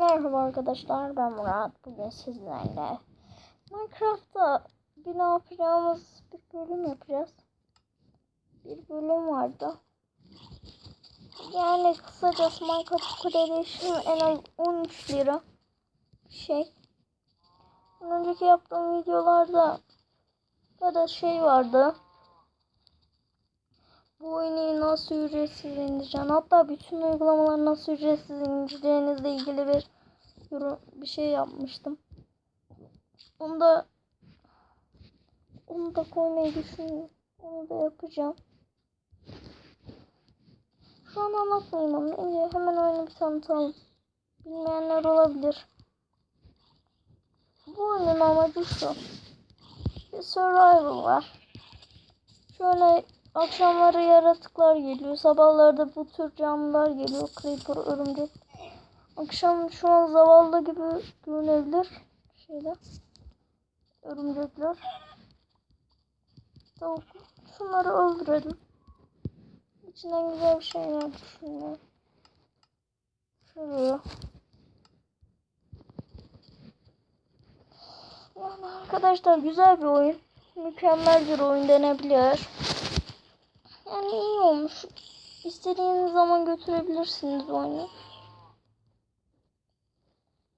Merhaba arkadaşlar ben Murat. Bugün sizlerle Minecraft'ta bir ne yapacağımız bir bölüm yapacağız. Bir bölüm vardı. Yani kısacası Minecraft Creation en az 13 lira şey. Önceki yaptığım videolarda da şey vardı. Bu oyunu nasıl ücretsiz indireceğim? Hatta bütün uygulamaları nasıl ücretsiz indireceğinizle ilgili bir yorum, bir şey yapmıştım. Onu da onu da koymayı düşünüyorum. Onu da yapacağım. Şu an anlatmayayım ama önce hemen oyunu bir tanıtalım. Bilmeyenler olabilir. Bu oyunun amacı şu. Bir survival var. Şöyle Akşamları yaratıklar geliyor. Sabahları da bu tür canlılar geliyor. Creeper, örümcek. Akşam şu an zavallı gibi görünebilir. Şeyler. Örümcekler. Tavuk. Şunları öldürelim. İçinden güzel bir şeyler düşünüyorum. Şuraya. Yani arkadaşlar güzel bir oyun. Mükemmel bir oyun denebilir. Yani iyi olmuş. İstediğiniz zaman götürebilirsiniz oyunu.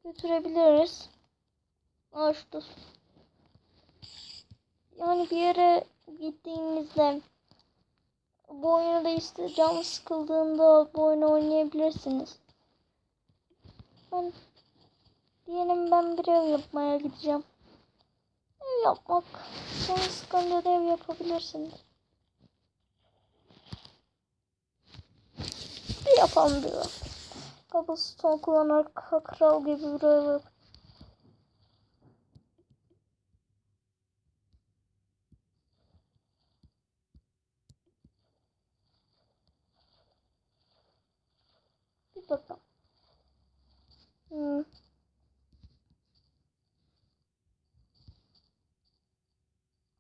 Götürebiliriz. Aa. Yani bir yere gittiğinizde bu oyunu da işte canı sıkıldığında bu oyunu oynayabilirsiniz. Ben diyelim ben bir ev yapmaya gideceğim. Ev yapmak. Canı sıkınca da ev yapabilirsiniz. Bir yapalım biraz. Cobblestone kullanarak kral gibi buraya bak. Bir bakalım. Hmm.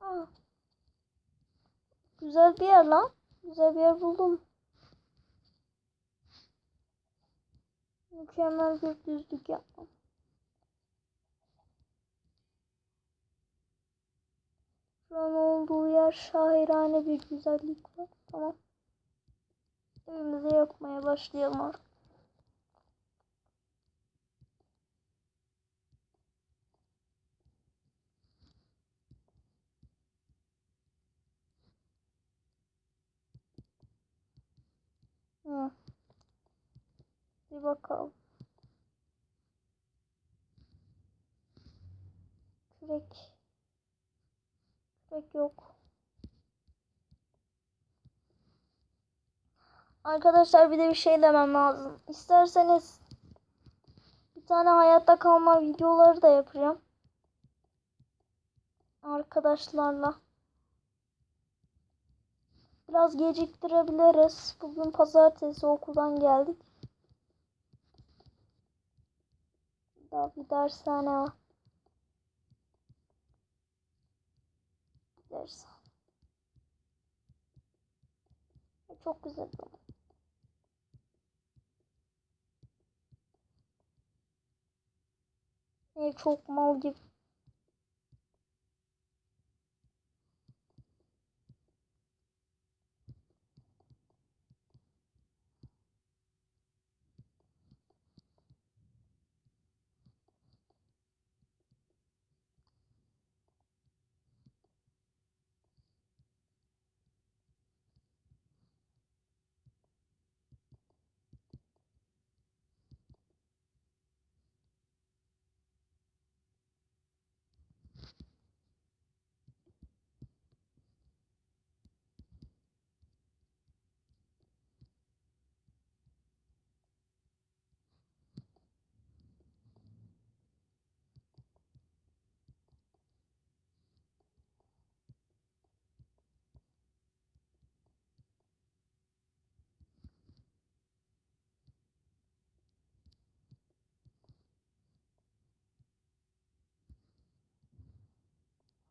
Aa. Güzel bir yer lan. Güzel bir yer buldum. Mükemmel bir düzlük yapmam. Şu an olduğu yer şairane bir güzellik var. Tamam. Evimizi yapmaya başlayalım artık. Bir bakalım. Kürek. Kürek yok. Arkadaşlar bir de bir şey demem lazım. İsterseniz bir tane hayatta kalma videoları da yapacağım. Arkadaşlarla. Biraz geciktirebiliriz. Bugün pazartesi okuldan geldik. Daha bir dershane var. Ders. Çok güzel oldu. Ev çok mal gibi.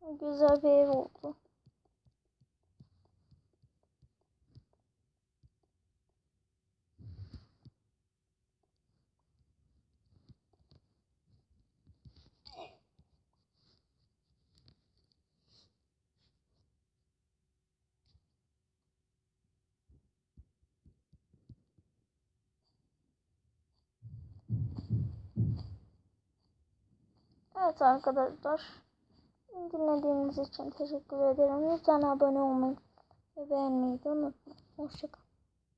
Güzel bir ev oldu. Evet arkadaşlar. Dinlediğiniz için teşekkür ederim. Lütfen abone olmayı ve beğenmeyi de unutmayın. Hoşçakalın.